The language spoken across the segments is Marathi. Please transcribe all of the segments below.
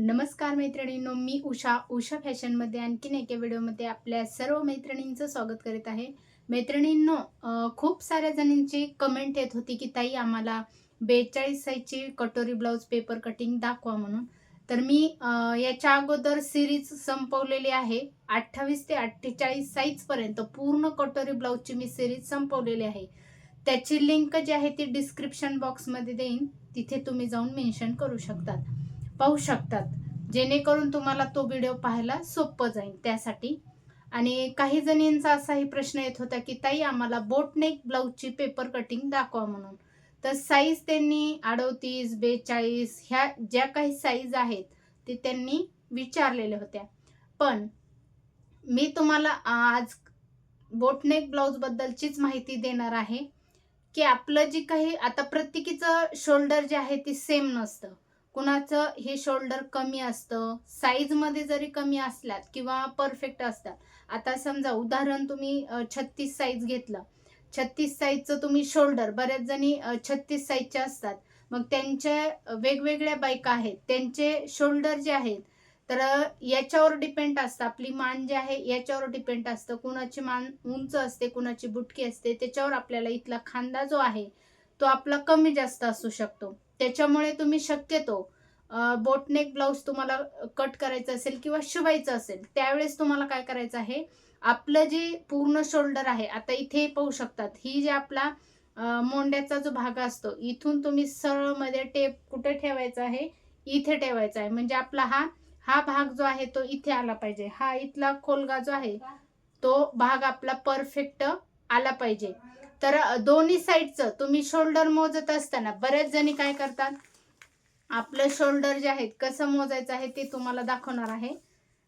नमस्कार मैत्रिणींनो मी उषा उषा फॅशनमध्ये आणखीन एका व्हिडिओमध्ये आपल्या सर्व मैत्रिणींचं स्वागत करीत आहे. मैत्रिणींनो खूप साऱ्या जणींची कमेंट येत होती की ताई आम्हाला बेचाळीस साईजची कटोरी ब्लाऊज पेपर कटिंग दाखवा म्हणून. तर मी याच्या अगोदर सिरीज संपवलेली आहे. अठ्ठावीस ते अठ्ठेचाळीस साईजपर्यंत पूर्ण कटोरी ब्लाऊजची मी सिरीज संपवलेली आहे. त्याची लिंक जी आहे ती डिस्क्रिप्शन बॉक्समध्ये देईन. तिथे तुम्ही जाऊन मेन्शन करू शकतात. पाहू शकतात. जेणेकरून तुम्हाला तो व्हिडिओ पाहायला सोपं जाईल त्यासाठी. आणि काही जणींचा असाही प्रश्न येत होता की ताई आम्हाला बोटनेक ब्लाऊजची पेपर कटिंग दाखवा म्हणून. तर साईज त्यांनी अडोतीस बेचाळीस ह्या ज्या काही साईज आहेत ते त्यांनी विचारलेल्या होत्या. पण मी तुम्हाला आज बोटनेक ब्लाऊजबद्दलचीच माहिती देणार आहे की आपलं जे काही आता प्रत्येकीचं शोल्डर जे आहे ते सेम नसतं. कुणाचं हे शोल्डर कमी असतं साईजमध्ये जरी कमी असल्यात किंवा परफेक्ट असतात. आता समजा उदाहरण तुम्ही छत्तीस साईज घेतलं. छत्तीस साईजचं तुम्ही शोल्डर बऱ्याच जणी छत्तीस साईजच्या असतात. मग त्यांच्या वेगवेगळ्या बायका आहेत. त्यांचे शोल्डर जे आहेत तर याच्यावर डिपेंड असतं. आपली मान जे आहे याच्यावर डिपेंड असतं. कुणाची मान उंच असते कुणाची बुटकी असते त्याच्यावर आपल्याला इथला खांदा जो आहे तो आपला कमी जास्त असू शकतो. त्याच्यामुळे तुम्ही शक्यतो बोटनेक ब्लाऊज तुम्हाला कट करायचं असेल किंवा शिवायचं असेल त्यावेळेस तुम्हाला काय करायचं आहे? आपलं जे पूर्ण शोल्डर आहे आता इथे पाहू शकतात ही जे आपला मोंड्याचा जो भाग असतो इथून तुम्ही सरळमध्ये टेप कुठे ठेवायचा आहे? इथे ठेवायचा आहे. म्हणजे आपला हा हा भाग जो आहे तो इथे आला पाहिजे. हा इथला खोलगा जो आहे तो भाग आपला परफेक्ट आला पाहिजे. तर दोन्ही साईडचं तुम्ही शोल्डर मोजत असताना बऱ्याच जणी काय करतात? आपलं शोल्डर जे आहेत कसं मोजायचं आहे ते तुम्हाला दाखवणार आहे.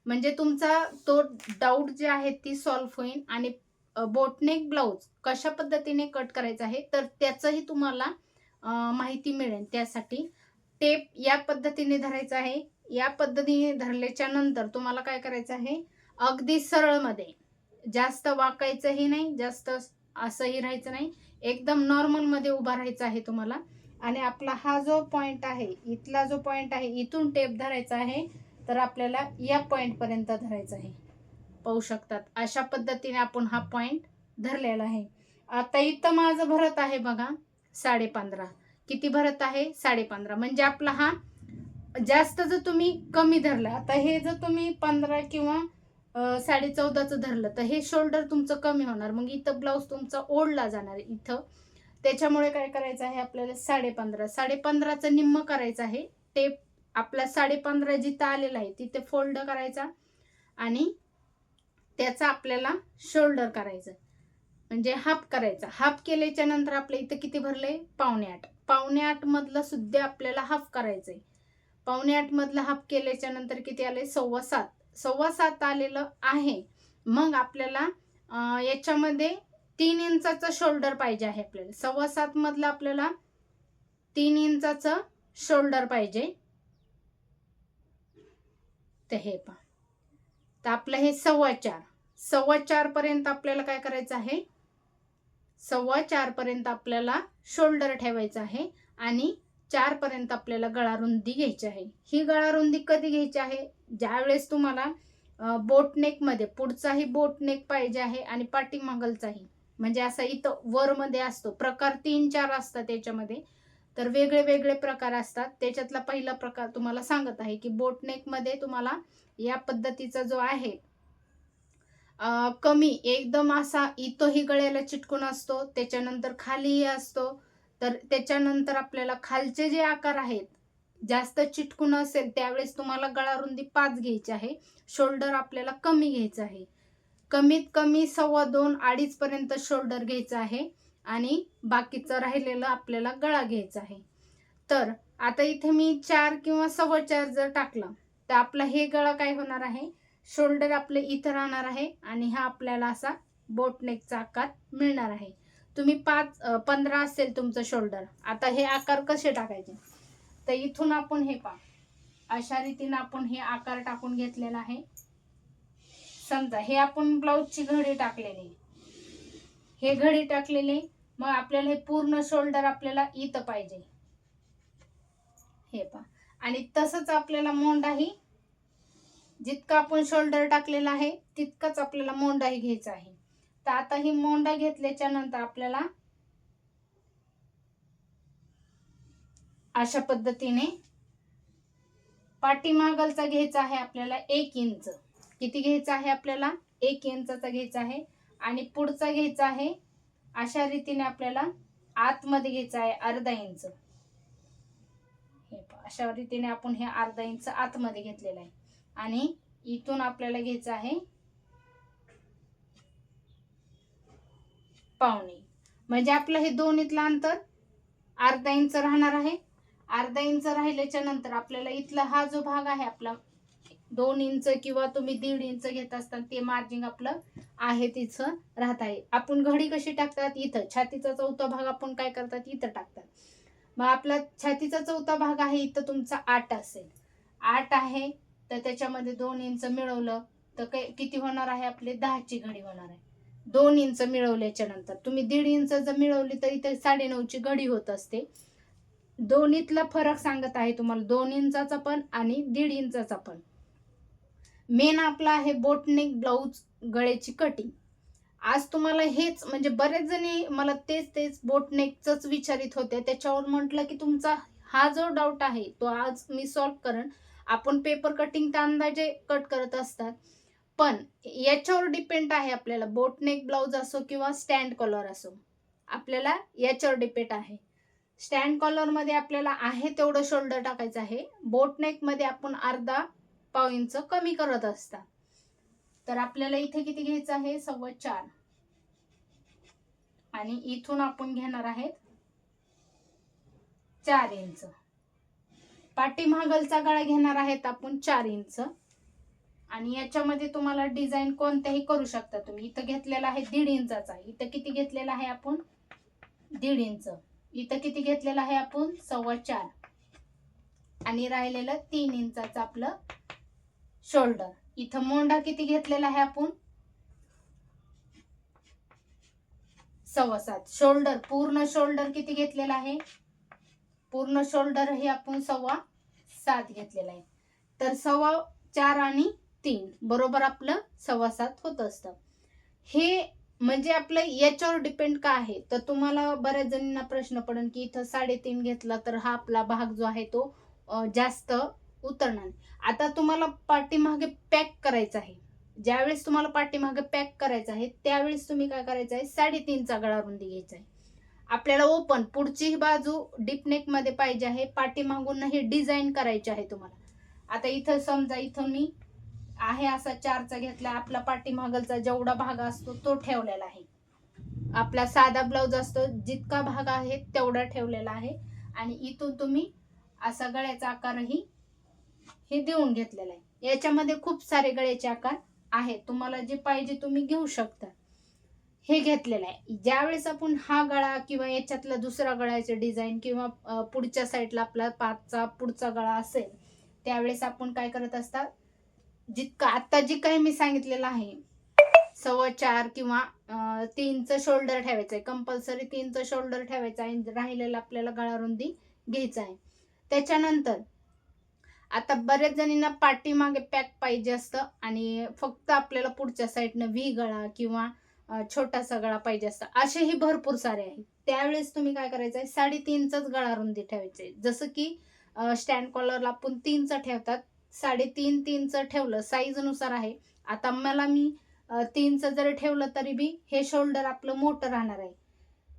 म्हणजे तुमचा तो डाऊट जे आहे ती सॉल्व्ह होईल आणि बोटनेक ब्लाऊज कशा पद्धतीने कट करायचं आहे तर त्याचंही तुम्हाला माहिती मिळेल. त्यासाठी टेप या पद्धतीने धरायचं आहे. या पद्धतीने धरल्याच्या नंतर तुम्हाला काय करायचं आहे? अगदी सरळमध्ये. जास्त वाकायचंही नाही जास्त असंही राहायचं नाही. एकदम नॉर्मलमध्ये उभा राहायचं आहे तुम्हाला. आणि आपला हा जो पॉईंट आहे इथला जो पॉईंट आहे इथून टेप धरायचा आहे तर आपल्याला या पॉईंटपर्यंत धरायचं धरायचा आहे. पाहू शकतात. अशा पद्धतीने आपण हा पॉईंट धरलेला आहे. आता इथं माझं भरत आहे बघा साडे पंधरा किती भरत आहे? साडे पंधरा म्हणजे आपला हा जास्त जर तुम्ही कमी धरला आता हे जर तुम्ही पंधरा किंवा साडे चौदाचं धरलं तर हे शोल्डर तुमचं कमी होणार. मग इथं ब्लाऊज तुमचा ओढला जाणार इथं. त्याच्यामुळे काय करायचं आहे आपल्याला साडे पंधरा साडे पंधराचं निम्म करायचं आहे. टेप आपला साडे पंधरा जिथं आलेला आहे तिथे फोल्ड करायचा. आणि त्याचा आपल्याला शोल्डर करायचं. म्हणजे हाफ करायचा. हाफ केल्याच्यानंतर आपल्या इथं किती भरलंय? पावणे आठ. पावणे आठमधलं सुद्धा आपल्याला हाफ करायचं आहे पावणे आठमधला हाफ केल्याच्यानंतर किती आलंय? सव्वा सात. सव्वा सात आलेलं आहे. मग आपल्याला याच्यामध्ये तीन इंचाचं शोल्डर पाहिजे आहे आपल्याला. सव्वा सात मधलं आपल्याला तीन इंचाचं शोल्डर पाहिजे. तर हे पहा. तर आपलं हे सव्वा चार. सव्वा चार पर्यंत आपल्याला काय करायचं आहे? सव्वा चार पर्यंत आपल्याला शोल्डर ठेवायचं आहे आणि चार पर्यंत आपल्याला गळा रुंदी घ्यायची आहे. ही गळा रुंदी कधी घ्यायची आहे? ज्यावेळेस तुम्हाला बोटनेकमध्ये पुढचाही बोटनेक पाहिजे आहे आणि पाठीमागलचाही म्हणजे असा इथं वरमध्ये असतो प्रकार तीन चार असतात त्याच्यामध्ये तर वेगळे वेगळे प्रकार असतात. त्याच्यातला पहिला प्रकार तुम्हाला सांगत आहे की बोटनेकमध्ये तुम्हाला या पद्धतीचा जो आहे कमी एकदम असा इथंही गळ्याला चिटकून असतो त्याच्यानंतर खालीही असतो तर त्याच्यानंतर आपल्याला खालचे जे आकार आहेत जास्त चिटकून असेल त्यावेळेस तुम्हाला गळा रुंदी पाच घ्यायची आहे. शोल्डर आपल्याला कमी घ्यायचं आहे. कमीत कमी सव्वा दोन अडीच पर्यंत शोल्डर घ्यायचं आहे आणि बाकीचं राहिलेलं आपल्याला गळा घ्यायचा आहे. तर आता इथे मी चार किंवा सव्वा चार जर टाकला तर आपला हे गळा काय होणार आहे? शोल्डर आपले इथं राहणार आहे आणि हा आपल्याला असा बोटनेकचा आकार मिळणार आहे. तुम्ही पाच पंधरा असेल तुमचं शोल्डर. आता हे आकार कसे टाकायचे? तर इथून आपण हे पा अशा रीतीनं आपण हे आकार टाकून घेतलेला आहे. समजा हे आपण ब्लाऊजची घडी टाकलेली. हे घडी टाकलेली मग आपल्याला हे पूर्ण शोल्डर आपल्याला इथं पाहिजे. हे पा आणि तसंच आपल्याला मोंडाही जितका आपण शोल्डर टाकलेला आहे तितकाच आपल्याला मोंडाही घ्यायचा आहे. तर आता ही मोंडा घेतल्याच्या नंतर आपल्याला अशा पद्धतीने पाठीमागलचा घ्यायचा आहे आपल्याला एक इंच. किती घ्यायचा आहे आपल्याला? एक इंचाचा घ्यायचा आहे. आणि पुढचा घ्यायचा आहे अशा रीतीने आपल्याला आतमध्ये घ्यायचा आहे अर्धा इंच. हे अशा रीतीने आपण हे अर्धा इंच आतमध्ये घेतलेलं आहे. आणि इथून आपल्याला घ्यायचं आहे पावणे. म्हणजे आपलं हे दोन्हीतलं अंतर अर्धा इंच राहणार आहे. अर्धा इंच राहिल्याच्या नंतर आपल्याला इथला हा जो भाग आहे आपला दोन इंच किंवा तुम्ही दीड इंच घेत असताना ते मार्जिंग आपलं आहे तिचं राहत आहे. आपण घडी कशी टाकतात? इथं. छातीचा चौथा भाग आपण काय करतात? इथं टाकतात. मग आपला छातीचा चौथा भाग आहे इथं तुमचा आठ असेल. आठ आहे तर त्याच्यामध्ये दोन इंच मिळवलं तर काय किती होणार आहे आपले? दहाची घडी होणार आहे. दोन इंच मिळवल्याच्या नंतर. तुम्ही दीड इंच जर मिळवली तर इथे साडेनऊची घडी होत असते. दोन्हीतला फरक सांगत आहे तुम्हाला. दोन इंचाचा पण आणि दीड इंचाचा पण. मेन आपला आहे बोटनेक ब्लाऊज गळ्याची कटिंग आज तुम्हाला हेच म्हणजे बरेच जणी मला तेच तेच बोटनेकचंच विचारित होते. त्याच्यावर म्हटलं की तुमचा हा जो डाऊट आहे तो आज मी सॉल्व करण. आपण पेपर कटिंग तर अंदाजे कट करत असतात. पण याच्यावर डिपेंड आहे आपल्याला. बोटनेक ब्लाऊज असो किंवा स्टँड कॉलर असो. आपल्याला याच्यावर डिपेंड आहे. स्टँड कॉलरमध्ये आपल्याला आहे तेवढं शोल्डर टाकायचं आहे. बोटनेकमध्ये आपण अर्धा पाव इंच कमी करत असतात. तर आपल्याला इथे किती घ्यायचं आहे? सव्वा चार. आणि इथून आपण घेणार आहेत चार इंच. पाठीमागलचा गळा घेणार आहेत आपण चार इंच. आणि याच्यामध्ये तुम्हाला डिझाईन कोणत्याही करू शकता तुम्ही. इथं घेतलेला आहे दीड इंचाचा. इथं किती घेतलेला आहे आपण? दीड इंच. इथं किती घेतलेलं आहे आपण? सव्वा चार. आणि राहिलेलं तीन इंचाचं आपलं शोल्डर इथं मोंडा किती घेतलेला आहे आपण? सव्वा सात. शोल्डर पूर्ण शोल्डर किती घेतलेला आहे? पूर्ण शोल्डर हे आपण सव्वा सात घेतलेला आहे. तर सव्वा चार आणि तीन. बरोबर आपलं सव्वा सात होत असतं. हे म्हणजे आपलं याच्यावर डिपेंड का आहे? तर तुम्हाला बऱ्याच जणींना प्रश्न पडेल की इथं साडेतीन घेतला तर हा आपला भाग जो आहे तो जास्त उतरणार आता तुम्हाला पाठीमागे पॅक करायचं आहे. ज्यावेळेस तुम्हाला पाठीमागे पॅक करायचं आहे त्यावेळेस तुम्ही काय करायचं आहे? साडेतीनचा गळा रुंदी घ्यायचा आहे. आपल्याला ओपन पुढची ही बाजू डिपनेकमध्ये पाहिजे आहे. पाठीमागून हे डिझाईन करायची आहे तुम्हाला. आता इथं समजा इथं मी आहे असा चारचा घेतला आपला पाठीमागलचा जेवढा भाग असतो तो ठेवलेला आहे. आपला साधा ब्लाऊज असतो जितका भाग आहे तेवढा ठेवलेला आहे. आणि इथून तुम्ही असा गळ्याचा आकारही हे देऊन घेतलेला आहे. याच्यामध्ये खूप सारे गळ्याचे आकार आहेत. तुम्हाला जे पाहिजे तुम्ही घेऊ शकता. हे घेतलेलं आहे. ज्यावेळेस आपण हा गळा किंवा याच्यातला दुसरा गळ्याचे डिझाईन किंवा पुढच्या साईडला आपला पाचचा पुढचा गळा असेल त्यावेळेस आपण काय करत असतात जितका आता जी काही मी सांगितलेलं आहे सव्वा चार किंवा तीनचं शोल्डर ठेवायचं आहे. कंपल्सरी तीनचं शोल्डर ठेवायचं आहे. राहिलेलं आपल्याला गळा रुंदी घ्यायचं आहे. त्याच्यानंतर आता बऱ्याच जणींना पाठीमागे पॅक पाहिजे असतं आणि फक्त आपल्याला पुढच्या साईडनं व्ही गळा किंवा छोटासा गळा पाहिजे असतं. असेही भरपूर सारे आहेत. त्यावेळेस तुम्ही काय करायचं आहे? साडेतीनचाच गळा रुंदी ठेवायची आहे. जसं की स्टँड कॉलरला आपण तीनचं ठेवतात. साडेतीन तीनचं ठेवलं साईजनुसार आहे. आता मला मी तीनचं जरी ठेवलं तरी बी हे शोल्डर आपलं मोठं राहणार आहे.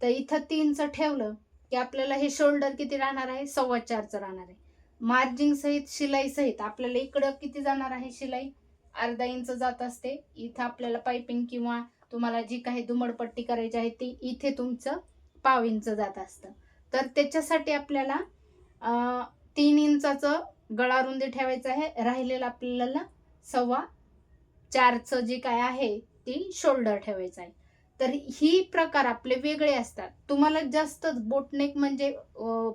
तर इथं तीनचं ठेवलं की आपल्याला हे शोल्डर किती राहणार आहे? सव्वा चारचं राहणार आहे. मार्जिंग सहित शिलाई सहित आपल्याला इकडं किती जाणार आहे शिलाई? अर्धा इंच जात असते. इथं आपल्याला पायपिंग किंवा तुम्हाला जी काही दुमडपट्टी करायची आहे ती इथे तुमचं पाव इंच जात असतं. तर त्याच्यासाठी आपल्याला तीन इंचाचं गळा रुंदी ठेवायचं आहे. राहिलेलं आपल्याला सव्वा चारचं जे काय आहे ती शोल्डर ठेवायचं आहे. तर ही प्रकार आपले वेगळे असतात. तुम्हाला जास्त बोटनेक म्हणजे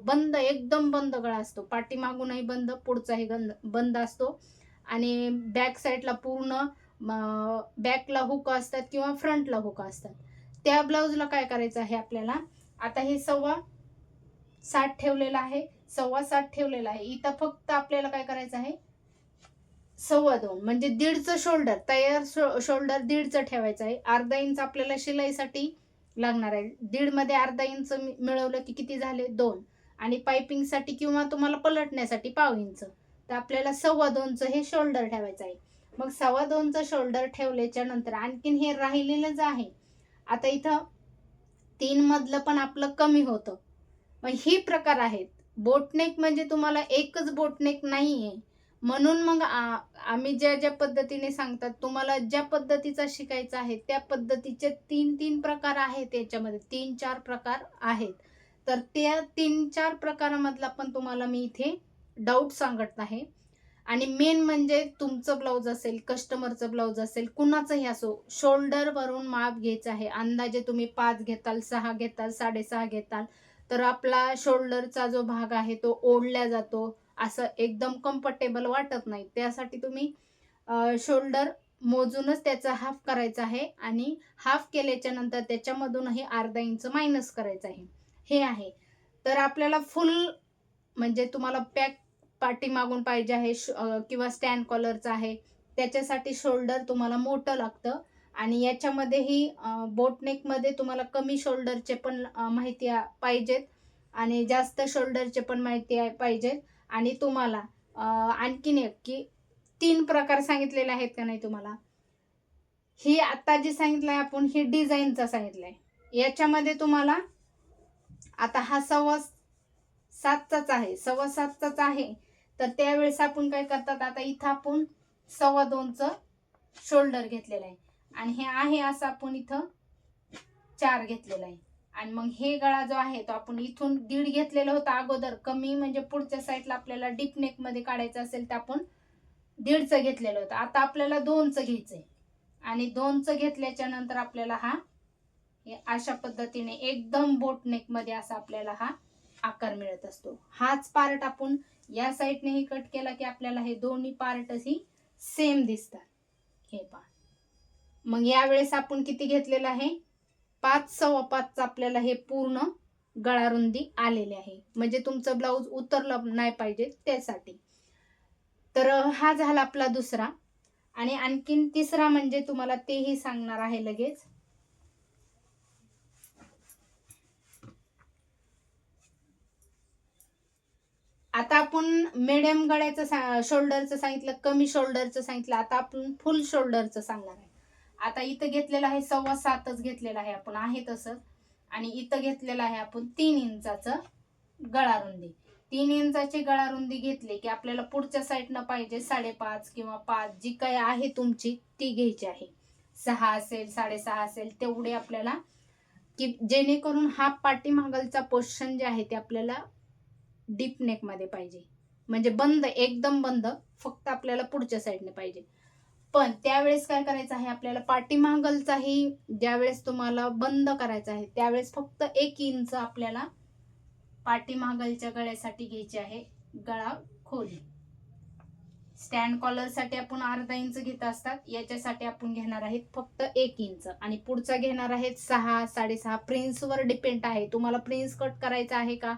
बंद एकदम बंद गळा असतो. पाठीमागूनही बंद पुढचाही गंद बंद असतो. आणि बॅक साईडला पूर्ण बॅकला हुक असतात किंवा फ्रंटला हुक असतात. त्या ब्लाऊजला काय करायचं आहे आपल्याला? आता हे सव्वा साठ ठेवलेलं आहे. सव्वा सात ठेवलेला आहे. इथं फक्त आपल्याला काय करायचं आहे? सव्वा दोन म्हणजे दीडचं शोल्डर तयार शो शोल्डर दीडचं ठेवायचं आहे. अर्धा इंच आपल्याला शिलाईसाठी लागणार आहे. दीडमध्ये अर्धा इंच मिळवलं की किती झाले? दोन. आणि पायपिंगसाठी किंवा तुम्हाला पलटण्यासाठी पाव इंच तर आपल्याला सव्वा दोनचं हे शोल्डर ठेवायचं आहे. मग सव्वा दोनचं शोल्डर ठेवल्याच्या नंतर आणखीन हे राहिलेलंच आहे आता इथं तीन मधलं पण आपलं कमी होतं. मग ही प्रकार आहेत. बोटनेक म्हणजे तुम्हाला एकच बोटनेक नाही आहे म्हणून मग आम्ही ज्या ज्या पद्धतीने सांगतात तुम्हाला ज्या पद्धतीचा शिकायचा आहे त्या पद्धतीचे तीन तीन प्रकार आहेत याच्यामध्ये. तीन चार प्रकार आहेत. तर त्या तीन चार प्रकारामधला पण तुम्हाला मी इथे डाऊट सांगत आहे. आणि मेन म्हणजे तुमचं ब्लाऊज असेल कस्टमरचं ब्लाऊज असेल कुणाचंही असो शोल्डरवरून माप घ्यायचं आहे. अंदाजे तुम्ही पाच घेताल सहा घेताल साडेसहा घेताल. तर आपला शोल्डरचा जो भाग आहे तो ओढल्या जातो. असं एकदम कम्फर्टेबल वाटत नाही. त्यासाठी तुम्ही शोल्डर मोजूनच त्याचा हाफ करायचा आहे आणि हाफ केल्याच्यानंतर त्याच्यामधूनही अर्धा इंच मायनस करायचं आहे. हे आहे. तर आपल्याला फुल म्हणजे तुम्हाला पॅक पाठी मागून पाहिजे आहे किंवा स्टँड कॉलरचा आहे. त्याच्यासाठी शोल्डर तुम्हाला मोठं लागतं. आणि याच्यामध्येही बोटनेकमध्ये तुम्हाला कमी शोल्डरचे पण माहिती पाहिजेत आणि जास्त शोल्डरचे पण माहिती आहे पाहिजेत. आणि तुम्हाला आणखीन एक की तीन प्रकार सांगितलेले आहेत का नाही तुम्हाला? ही आत्ता जी सांगितलं आहे आपण ही डिझाईनचा सांगितलंय. याच्यामध्ये तुम्हाला आता हा सव्वा सातचाच आहे. सव्वा सातचाच आहे. तर त्यावेळेस आपण काय करतात आता इथं आपण सव्वा दोनचं शोल्डर घेतलेलं आहे. आणि हे आहे असं आपण इथं चार घेतलेलं आहे. आणि मग हे गळा जो आहे तो आपण इथून दीड घेतलेला होता अगोदर. कमी म्हणजे पुढच्या साईडला आपल्याला डीप नेकमध्ये काढायचं असेल तर आपण दीडचं घेतलेलं होतं. आता आपल्याला दोनचं घ्यायचंय. आणि दोनचं घेतल्याच्या नंतर आपल्याला हा अशा पद्धतीने एकदम बोट नेकमध्ये असा आपल्याला हा आकार मिळत असतो. हाच पार्ट आपण या साईडनेही कट केला की आपल्याला हे दोन्ही पार्टही सेम दिसतात. हे पहा. मग यावेळेस आपण किती घेतलेलं आहे? पाच सव्वा पाचचं आपल्याला हे पूर्ण गळारुंदी आलेले आहे. म्हणजे तुमचं ब्लाऊज उतरलं नाही पाहिजे त्यासाठी. तर हा झाला आपला दुसरा. आणि आणखीन तिसरा म्हणजे तुम्हाला तेही सांगणार आहे लगेच. आता आपण मिडियम गळ्याचं सा शोल्डरचं सांगितलं कमी शोल्डरचं सांगितलं. आता आपण फुल शोल्डरचं सांगणार आहे. आता इथं घेतलेलं आहे सव्वा सातच घेतलेलं आहे आपण आहे तसंच. आणि इथं घेतलेलं आहे आपण तीन इंचाचं गळारुंदी. तीन इंचाची गळारुंदी घेतली की आपल्याला पुढच्या साईडनं पाहिजे साडेपाच किंवा पाच जी काही आहे तुमची ती घ्यायची आहे. सहा असेल साडेसहा असेल तेवढे आपल्याला की जेणेकरून हा पाठीमागलचा पोर्शन जे आहे ते आपल्याला डीप नेकमध्ये पाहिजे. म्हणजे बंद एकदम बंद फक्त आपल्याला पुढच्या साईडने पाहिजे. पण त्यावेळेस काय करायचं आहे? आपल्याला पाठीमागलचाही ज्यावेळेस तुम्हाला बंद करायचा आहे त्यावेळेस फक्त एक इंच आपल्याला पाठीमागलच्या गळ्यासाठी घ्यायची आहे. गळा खोली. स्टँड कॉलरसाठी आपण अर्धा इंच घेत असतात. याच्यासाठी आपण घेणार आहेत फक्त एक इंच. आणि पुढचा घेणार आहेत सहा साडेसहा. प्रिन्सवर डिपेंड आहे. तुम्हाला प्रिन्स कट करायचा आहे का?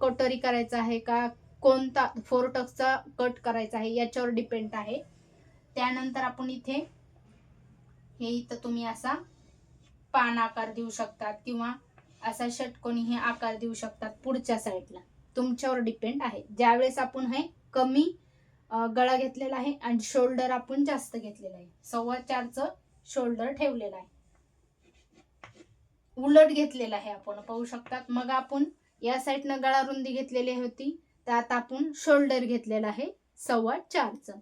कटोरी करायचा आहे का? कोणता फोर टक्सचा कट करायचा आहे? याच्यावर डिपेंड आहे. त्यानंतर आपण इथे हे इथं तुम्ही असा पान आकार देऊ शकतात किंवा असा षटकोनी हे आकार देऊ शकतात पुढच्या साईडला. तुमच्यावर डिपेंड आहे. ज्यावेळेस आपण हे कमी गळा घेतलेला आहे आणि शोल्डर आपण जास्त घेतलेलं आहे. सव्वा चारचं शोल्डर ठेवलेलं आहे. उलट घेतलेलं आहे आपण. पाहू शकतात. मग आपण या साईडनं गळा रुंदी घेतलेली होती. तर आता आपण शोल्डर घेतलेला आहे सव्वा चारचं.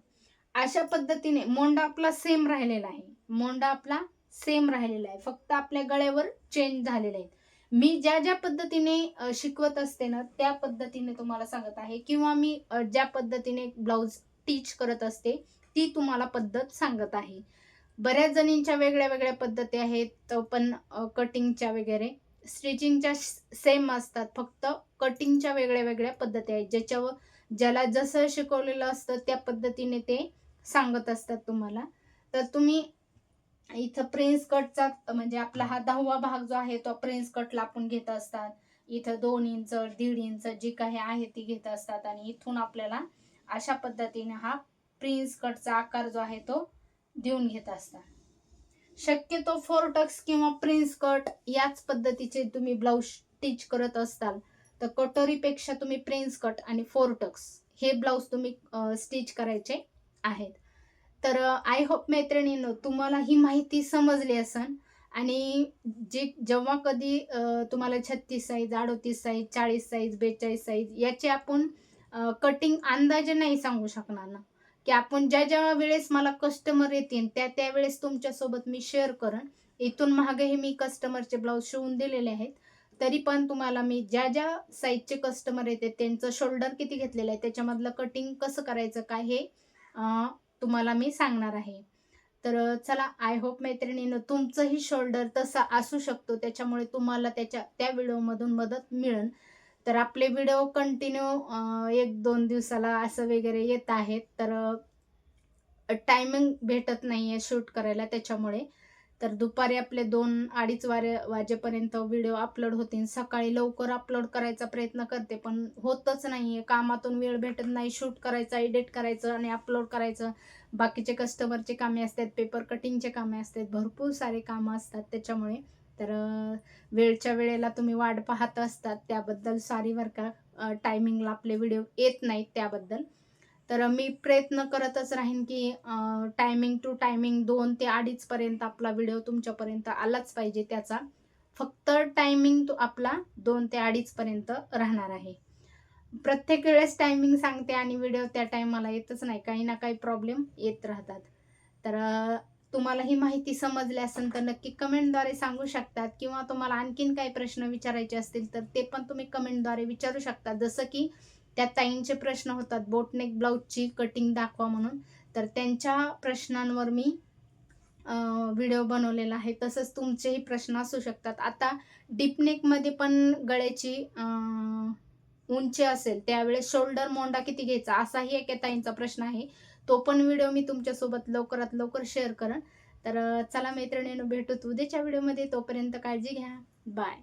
अशा पद्धतीने मोंडा आपला सेम राहिलेला आहे. मोंडा आपला सेम राहिलेला आहे. फक्त आपल्या गळ्यावर चेंज झालेले आहेत. मी ज्या ज्या पद्धतीने शिकवत असते ना त्या पद्धतीने तुम्हाला सांगत आहे. किंवा मी ज्या पद्धतीने ब्लाऊज टीच करत असते ती तुम्हाला पद्धत सांगत आहे. बऱ्याच जणींच्या वेगळ्या वेगळ्या पद्धती आहेत पण कटिंगच्या वगैरे. स्टिचिंगच्या सेम असतात. फक्त कटिंगच्या वेगळ्या वेगळ्या पद्धती आहेत ज्याच्यावर ज्याला जसं शिकवलेलं असतं त्या पद्धतीने ते सांगत असतात तुम्हाला. तर तुम्ही इथं प्रिन्स कटचा म्हणजे आपला हा दहावा भाग जो आहे तो प्रिन्स कटला आपण घेत असतात. इथं दोन इंच दीड इंच जी काही आहे ती घेत असतात आणि इथून आपल्याला अशा पद्धतीने हा प्रिन्स कटचा आकार जो आहे तो देऊन घेत असतात. शक्यतो फोरटक्स किंवा प्रिन्स कट याच पद्धतीचे तुम्ही ब्लाऊज स्टिच करत असताल तर कटोरीपेक्षा तुम्ही प्रिन्स कट आणि फोरटक्स हे ब्लाऊज तुम्ही स्टिच करायचे आहेत. तर आय होप मैत्रिणींनो तुम्हाला ही माहिती समजली असन आणि जे जेव्हा कधी तुम्हाला छत्तीस साईज अडोतीस साईज चाळीस साईज बेचाळीस साईज याचे आपण कटिंग अंदाजे नाही सांगू शकणार ना. की आपण ज्या ज्या वेळेस मला कस्टमर येतील त्या त्यावेळेस तुमच्यासोबत मी शेअर करेन इथून महागही मी कस्टमरचे ब्लाऊज शिवून दिलेले आहेत. तरी पण तुम्हाला मी ज्या ज्या साईजचे कस्टमर येते त्यांचं शोल्डर किती घेतलेलं आहे त्याच्यामधलं कटिंग कसं करायचं काय हे तुम्हाला मी सांगणार आहे. तर चला आय होप मैत्रिणीनं तुमचंही शोल्डर तसा असू शकतो त्याच्यामुळे तुम्हाला त्याच्या त्या व्हिडिओमधून मदत मिळेल. तर आपले व्हिडिओ कंटिन्यू एक दोन दिवसाला असं वगैरे येत आहेत तर टायमिंग भेटत नाही आहे शूट करायला त्याच्यामुळे. तर दुपारी आपले दोन अडीच वारे वाजेपर्यंत व्हिडिओ अपलोड होतील. सकाळी लवकर अपलोड करायचा प्रयत्न करते पण होतच नाही आहे कामातून वेळ भेटत नाही. शूट करायचं एडिट करायचं आणि अपलोड करायचं. बाकीचे कस्टमरचे कामे असतात पेपर कटिंगचे कामे असतात. भरपूर सारे कामं असतात त्याच्यामुळे. तर वेळच्या वेळेला तुम्ही वाट पाहत असतात. त्याबद्दल सारी बरं का. टायमिंगला आपले व्हिडिओ येत नाहीत त्याबद्दल. तर मी प्रयत्न करतच राहीन की टायमिंग टू टायमिंग दोन ते अडीचपर्यंत आपला व्हिडिओ तुमच्यापर्यंत आलाच पाहिजे त्याचा. फक्त टायमिंग तो आपला दोन ते अडीचपर्यंत राहणार आहे. प्रत्येक वेळेस टायमिंग सांगते आणि व्हिडिओ त्या टायमाला येतच नाही. काही ना काही प्रॉब्लेम येत राहतात. तर तुम्हाला ही माहिती समजली असेल तर नक्की कमेंटद्वारे सांगू शकतात किंवा तुम्हाला आणखीन काही प्रश्न विचारायचे असतील तर ते पण तुम्ही कमेंटद्वारे विचारू शकता. जसं की त्या ताईंचे प्रश्न होतात. बोटनेक ब्लाऊजची कटिंग दाखवा म्हणून. तर त्यांच्या प्रश्नांवर मी व्हिडिओ बनवलेला आहे. तसंच तुमचेही प्रश्न असू शकतात. आता डीपनेकमध्ये पण गळ्याची उंची असेल त्यावेळेस शोल्डर मोंडा किती घ्यायचा? असाही एका ताईंचा प्रश्न आहे. तो पण व्हिडिओ मी तुमच्यासोबत लवकरात लवकर शेअर करेन. तर चला मैत्रिणीनं भेटू उद्याच्या व्हिडिओमध्ये तोपर्यंत काळजी घ्या. बाय